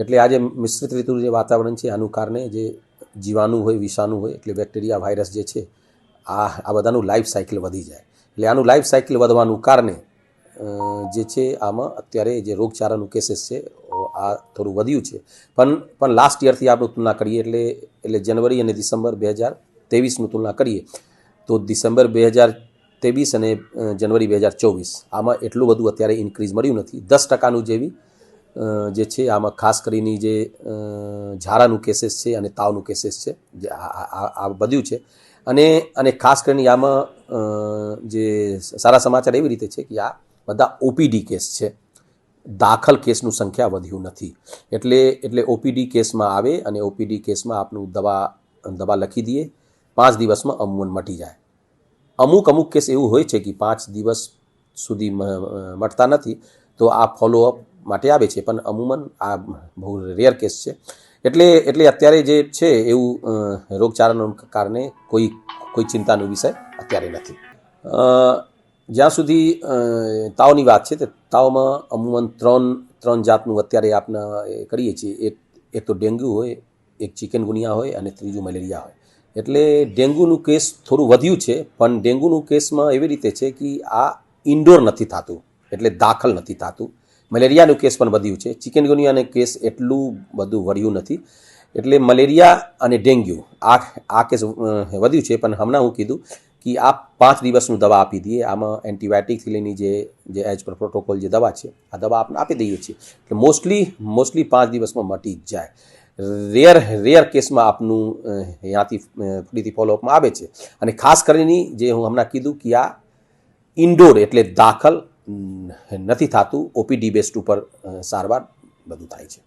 એટલે આ જે મિશ્રિત ઋતુનું જે વાતાવરણ છે, આનું કારણે જે જીવાણુ હોય, વિષાણુ હોય, એટલે બેક્ટેરિયા, વાયરસ જે છે, આ આ બધાનું લાઈફ સાયકલ વધી જાય. એટલે આનું લાઈફ સાયકલ વધવાનું કારણે જે છે આમાં અત્યારે જે રોગચાળાનું કેસીસ છે આ થોડું વધ્યું છે. પણ પણ લાસ્ટ યરથી આપણે તુલના કરીએ એટલે એટલે જનવરી અને ડિસેમ્બર બે હજાર તેવીસનું તુલના કરીએ, તો ડિસેમ્બર બે હજાર ત્રેવીસ અને જનવરી બે હજાર ચોવીસ, આમાં એટલું બધું અત્યારે ઇન્ક્રીઝ મળ્યું નથી. દસ ટકાનું જેવી જે છે, આમાં ખાસ કરીને જે ઝારાનું કેસીસ છે અને તાવનું કેસીસ છે, જે આ બધું છે. અને અને ખાસ કરીને આમાં જે સારા સમાચાર એવી રીતે છે કે આ બધા ઓપીડી કેસ છે. દાખલ કેસનું સંખ્યા વધ્યું નથી. એટલે એટલે ઓપીડી કેસમાં આવે અને ઓપીડી કેસમાં આપનું દવા દવા લખી દઈએ, પાંચ દિવસમાં અમુન મટી જાય. અમુક અમુક કેસ એવું હોય છે કે પાંચ દિવસ સુધી મટતા નથી, તો આ ફોલોઅપ માટે આવે છે, પણ અમુમન આ બહુ રેર કેસ છે. એટલે એટલે અત્યારે જે છે એવું રોગચાળાના કારણે કોઈ કોઈ ચિંતાનો વિષય અત્યારે નથી. જ્યાં સુધી તાવની વાત છે, તો તાવમાં અમુમન ત્રણ ત્રણ જાતનું અત્યારે આપના એ કરીએ છીએ. એક એક તો ડેન્ગ્યુ હોય, એક ચિકનગુનિયા હોય અને ત્રીજું મલેરિયા હોય. એટલે ડેન્ગ્યુનું કેસ થોડું વધ્યું છે, પણ ડેન્ગ્યુનું કેસમાં એવી રીતે છે કે આ ઇન્ડોર નથી થતું, એટલે દાખલ નથી થતું. મલેરિયાનું કેસ પણ વધ્યું છે. ચિકનગુનિયાનું કેસ એટલું બધું વર્યું નથી. એટલે મલેરિયા અને ડેન્ગ્યુ આ આ કેસ વધ્યું છે. પણ હમણાં હું કીધું કે આ પાંચ દિવસનું દવા આપી દઈએ. આમાં એન્ટીબાયોટિકથી લઈને જે જે એજ પર પ્રોટોકોલ જે દવા છે, આ દવા આપણે આપી દઈએ છીએ એટલે મોસ્ટલી મોસ્ટલી પાંચ દિવસમાં મટી જ જાય. રેર રેર કેસમાં આપનું ત્યાંથી ફરીથી ફોલોઅપમાં આવે છે. અને ખાસ કરીને જે હું હમણાં કીધું કે આ ઇન્ડોર એટલે દાખલ નથી થતું. ઓપીડી બેસ્ટ ઉપર સારવાર બધું થાય છે.